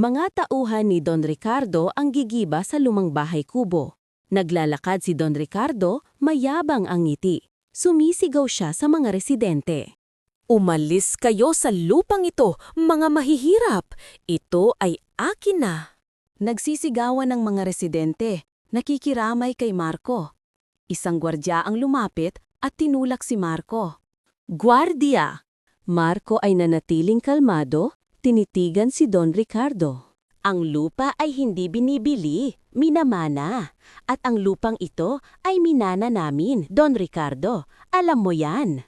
Mga tauhan ni Don Ricardo ang gigiba sa lumang bahay kubo. Naglalakad si Don Ricardo, mayabang ang ngiti. Sumisigaw siya sa mga residente. Umalis kayo sa lupang ito, mga mahihirap. Ito ay akin na. Nagsisigawan ng mga residente, nakikiramay kay Marco. Isang gwardya ang lumapit at tinulak si Marco. Guardia! Marco ay nanatiling kalmado, tinitigan si Don Ricardo. Ang lupa ay hindi binibili, minamana. At ang lupang ito ay minana namin, Don Ricardo. Alam mo yan.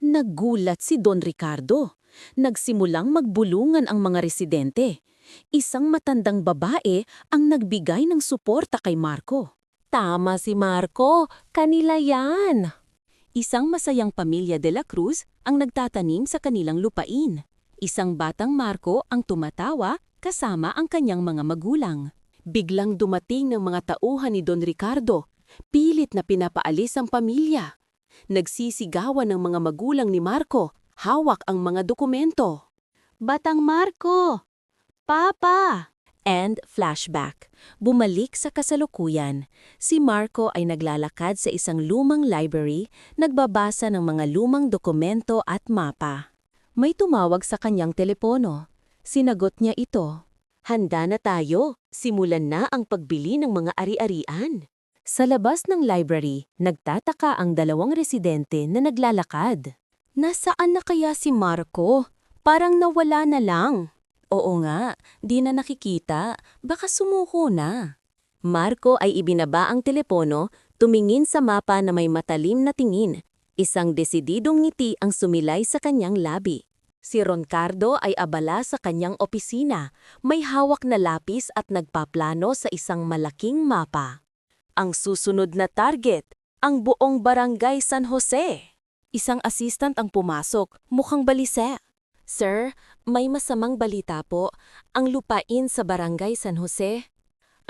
Nagulat si Don Ricardo. Nagsimulang magbulungan ang mga residente. Isang matandang babae ang nagbigay ng suporta kay Marco. Tama si Marco, kanila yan. Isang masayang pamilya de la Cruz ang nagtatanim sa kanilang lupain. Isang batang Marco ang tumatawa kasama ang kanyang mga magulang. Biglang dumating ng mga tauhan ni Don Ricardo. Pilit na pinapaalis ang pamilya. Nagsisigawan ng mga magulang ni Marco, hawak ang mga dokumento. Batang Marco! Papa! And flashback. Bumalik sa kasalukuyan. Si Marco ay naglalakad sa isang lumang library, nagbabasa ng mga lumang dokumento at mapa. May tumawag sa kanyang telepono. Sinagot niya ito. Handa na tayo. Simulan na ang pagbili ng mga ari-arian. Sa labas ng library, nagtataka ang dalawang residente na naglalakad. Nasaan na kaya si Marco? Parang nawala na lang. Oo nga, di na nakikita. Baka sumuko na. Marco ay ibinaba ang telepono, tumingin sa mapa na may matalim na tingin. Isang desididong ngiti ang sumilay sa kanyang labi. Si Roncardo ay abala sa kanyang opisina, may hawak na lapis at nagpaplano sa isang malaking mapa. Ang susunod na target, ang buong barangay San Jose. Isang assistant ang pumasok, mukhang balise. Sir, may masamang balita po. Ang lupain sa barangay San Jose.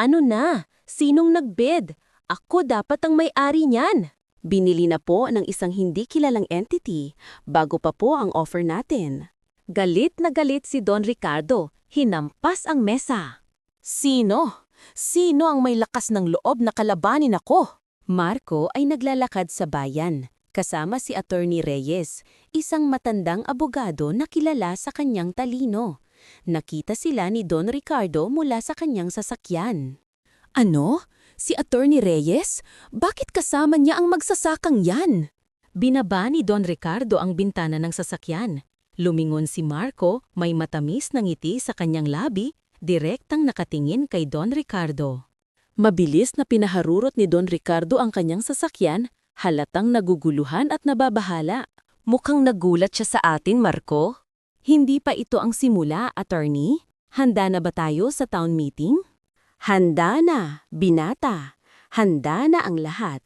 Ano na? Sinong nagbid? Ako dapat ang may-ari niyan. Binili na po ng isang hindi kilalang entity bago pa po ang offer natin. Galit na galit si Don Ricardo. Hinampas ang mesa. Sino? Sino ang may lakas ng loob na kalabanin ako? Marco ay naglalakad sa bayan kasama si Attorney Reyes, isang matandang abogado na kilala sa kanyang talino. Nakita sila ni Don Ricardo mula sa kanyang sasakyan. Ano? Si Attorney Reyes? Bakit kasama niya ang magsasakang yan? Binaba ni Don Ricardo ang bintana ng sasakyan. Lumingon si Marco, may matamis na ngiti sa kanyang labi, direktang nakatingin kay Don Ricardo. Mabilis na pinaharurot ni Don Ricardo ang kanyang sasakyan Halatang naguguluhan at nababahala. Mukhang nagulat siya sa atin, Marco. Hindi pa ito ang simula, attorney. Handa na ba tayo sa town meeting? Handa na, binata. Handa na ang lahat.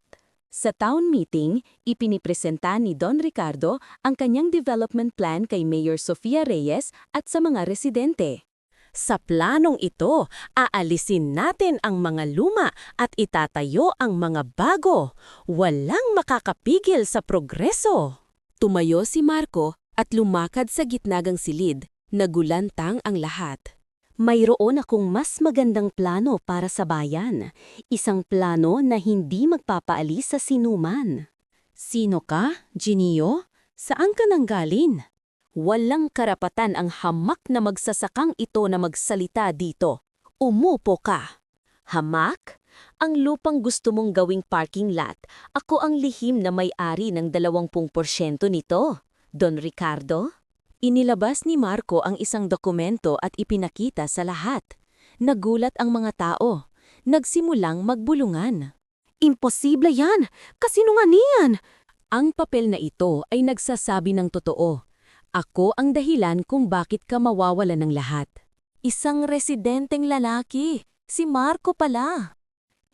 Sa town meeting, ipinipresenta ni Don Ricardo ang kanyang development plan kay Mayor Sofia Reyes at sa mga residente. Sa planong ito, aalisin natin ang mga luma at itatayo ang mga bago. Walang makakapigil sa progreso. Tumayo si Marco at lumakad sa gitnagang silid. Nagulantang ang lahat. Mayroon akong mas magandang plano para sa bayan. Isang plano na hindi magpapaalis sa sinuman. Sino ka, Ginio? Saan ka nanggaling? Walang karapatan ang hamak na magsasakang ito na magsalita dito. Umupo ka. Hamak? Ang lupang gusto mong gawing parking lot, ako ang lihim na may-ari ng 20% nito. Don Ricardo? Inilabas ni Marco ang isang dokumento at ipinakita sa lahat. Nagulat ang mga tao. Nagsimulang magbulungan. Imposible yan! Kasinunganian! Ang papel na ito ay nagsasabi ng totoo. Ako ang dahilan kung bakit ka mawawala ng lahat. Isang residenteng lalaki, si Marco pala.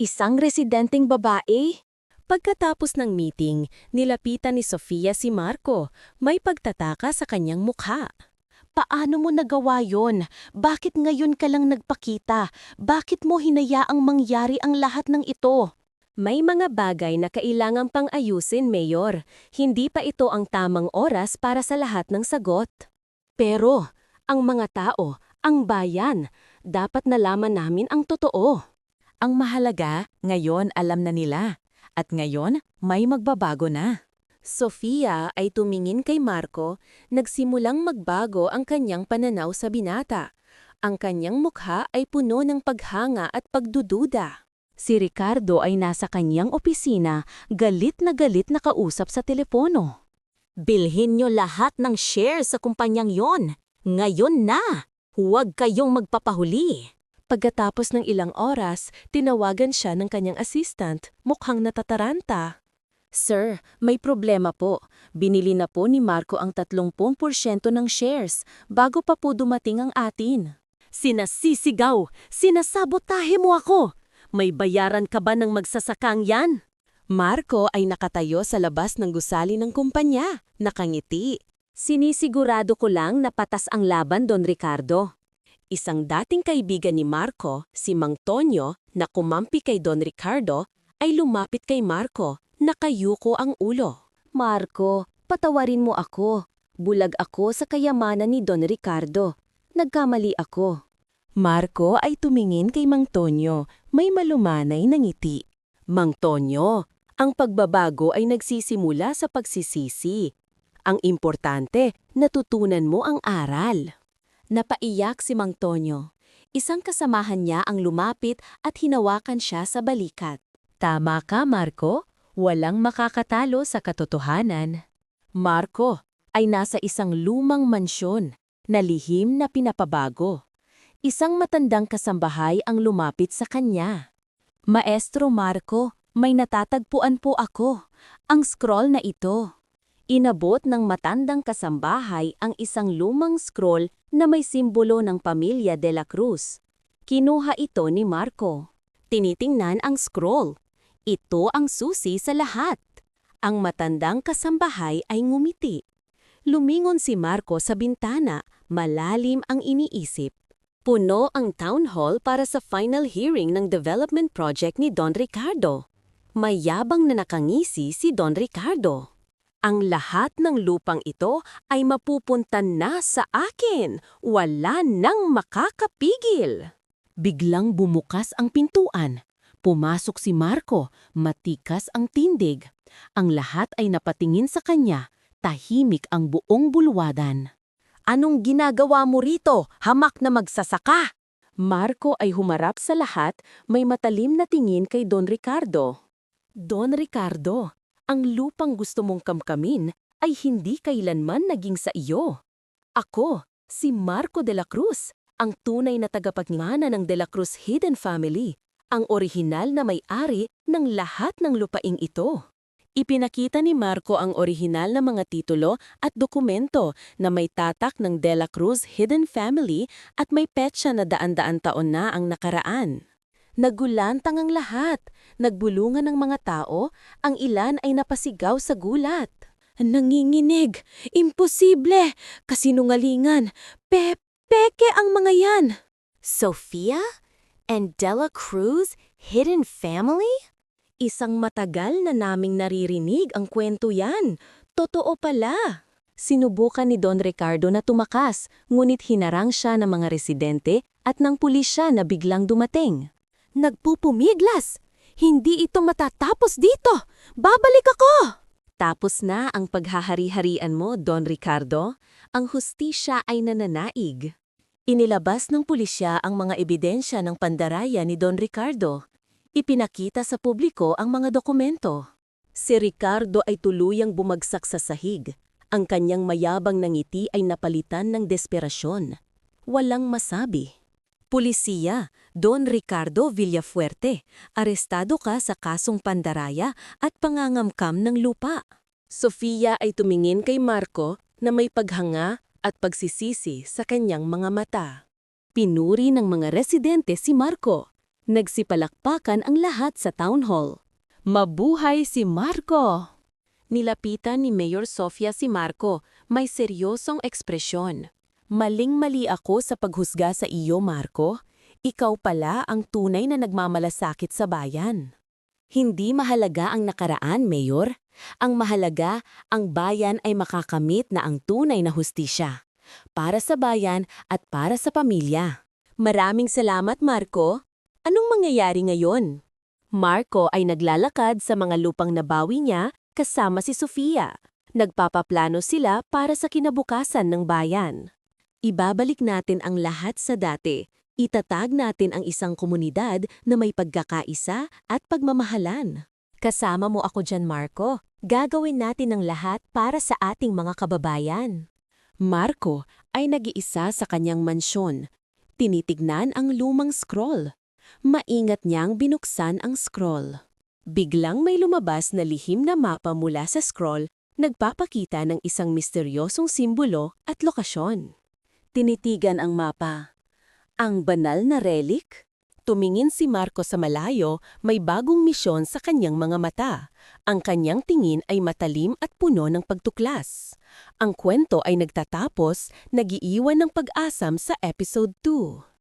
Isang residenteng babae? Pagkatapos ng meeting, nilapitan ni Sofia si Marco. May pagtataka sa kanyang mukha. Paano mo nagawa yon? Bakit ngayon ka lang nagpakita? Bakit mo hinayaang mangyari ang lahat ng ito? May mga bagay na kailangang pang-ayusin, Mayor. Hindi pa ito ang tamang oras para sa lahat ng sagot. Pero, ang mga tao, ang bayan, Dapat nalaman namin ang totoo. Ang mahalaga, ngayon alam na nila. At ngayon, may magbabago na. Sofia ay tumingin kay Marco, nagsimulang magbago ang kanyang pananaw sa binata. Ang kanyang mukha ay puno ng paghanga at pagdududa. Si Ricardo ay nasa kanyang opisina, galit na galit na kausap sa telepono. Bilhin nyo lahat ng shares sa kumpanyang yon. Ngayon na! Huwag kayong magpapahuli. Pagkatapos ng ilang oras, tinawagan siya ng kanyang assistant, mukhang natataranta. Sir, may problema po. Binili na po ni Marco ang 30% ng shares bago pa po dumating ang atin. Sinasisigaw! Sinasabotahe mo ako! May bayaran ka ba ng magsasakang yan? Marco ay nakatayo sa labas ng gusali ng kumpanya, nakangiti. Sinisigurado ko lang na patas ang laban, Don Ricardo. Isang dating kaibigan ni Marco, si Mang Tonyo, na kumampi kay Don Ricardo, ay lumapit kay Marco, nakayuko ang ulo. Marco, patawarin mo ako. Bulag ako sa kayamanan ni Don Ricardo. Nagkamali ako. Marco ay tumingin kay Mang Tonyo, may malumanay na ngiti. Mang Tonyo, ang pagbabago ay nagsisimula sa pagsisisi. Ang importante, natutunan mo ang aral. Napaiyak si Mang Tonyo. Isang kasamahan niya ang lumapit at hinawakan siya sa balikat. Tama ka, Marco. Walang makakatalo sa katotohanan. Marco ay nasa isang lumang mansyon na lihim na pinapabago. Isang matandang kasambahay ang lumapit sa kanya. Maestro Marco, may natatagpuan po ako. Ang scroll na ito. Inabot ng matandang kasambahay ang isang lumang scroll na may simbolo ng pamilya de la Cruz. Kinuha ito ni Marco. Tinitingnan ang scroll. Ito ang susi sa lahat. Ang matandang kasambahay ay ngumiti. Lumingon si Marco sa bintana, malalim ang iniisip. Puno ang town hall para sa final hearing ng development project ni Don Ricardo. Mayabang na nakangisi si Don Ricardo. Ang lahat ng lupang ito ay mapupunta na sa akin. Wala nang makakapigil. Biglang bumukas ang pintuan. Pumasok si Marco, matikas ang tindig. Ang lahat ay napatingin sa kanya, tahimik ang buong bulwadan. Anong ginagawa mo rito, hamak na magsasaka? Marco ay humarap sa lahat, may matalim na tingin kay Don Ricardo. Don Ricardo, ang lupang gusto mong kamkamin ay hindi kailanman naging sa iyo. Ako, si Marco de la Cruz, ang tunay na tagapagmana ng de la Cruz Hidden Family, ang orihinal na may-ari ng lahat ng lupaing ito. Ipinakita ni Marco ang orihinal na mga titulo at dokumento na may tatak ng De La Cruz Hidden Family at may petsa na daan-daan taon na ang nakaraan. Nagulantang ang lahat, nagbulungan ng mga tao, ang ilan ay napasigaw sa gulat. Nanginginig, imposible, kasinungalingan, pe peke ang mga yan. Sofia? And De La Cruz Hidden Family? Isang matagal na naming naririnig ang kwento yan. Totoo pala. Sinubukan ni Don Ricardo na tumakas, ngunit hinarang siya ng mga residente at ng pulisya na biglang dumating. Nagpupumiglas! Hindi ito matatapos dito! Babalik ako! Tapos na ang paghahari-harian mo, Don Ricardo. Ang hustisya ay nananaig. Inilabas ng pulisya ang mga ebidensya ng pandaraya ni Don Ricardo Ipinakita sa publiko ang mga dokumento. Si Ricardo ay tuluyang bumagsak sa sahig. Ang kanyang mayabang na ngiti ay napalitan ng desperasyon. Walang masabi. Pulisiya, Don Ricardo Villafuerte, arestado ka sa kasong pandaraya at pangangamkam ng lupa. Sofia ay tumingin kay Marco na may paghanga at pagsisisi sa kanyang mga mata. Pinuri ng mga residente si Marco. Nagsipalakpakan ang lahat sa town hall. Mabuhay si Marco! Nilapitan ni Mayor Sofia si Marco, may seryosong ekspresyon. Maling-mali ako sa paghusga sa iyo, Marco. Ikaw pala ang tunay na nagmamalasakit sa bayan. Hindi mahalaga ang nakaraan, Mayor. Ang mahalaga, ang bayan ay makakamit na ang tunay na hustisya. Para sa bayan at para sa pamilya. Maraming salamat, Marco. Anong mangyayari ngayon? Marco ay naglalakad sa mga lupang nabawi niya kasama si Sofia. Nagpapaplano sila para sa kinabukasan ng bayan. Ibabalik natin ang lahat sa dati. Itatag natin ang isang komunidad na may pagkakaisa at pagmamahalan. Kasama mo ako dyan, Marco. Gagawin natin ang lahat para sa ating mga kababayan. Marco ay nag-iisa sa kanyang mansyon. Tinitignan ang lumang scroll. Maingat niyang binuksan ang scroll. Biglang may lumabas na lihim na mapa mula sa scroll, nagpapakita ng isang misteryosong simbolo at lokasyon. Tinitigan ang mapa. Ang banal na relic? Tumingin si Marco sa malayo, may bagong misyon sa kanyang mga mata. Ang kanyang tingin ay matalim at puno ng pagtuklas. Ang kwento ay nagtatapos, nagiiwan ng pag-asam sa episode 2.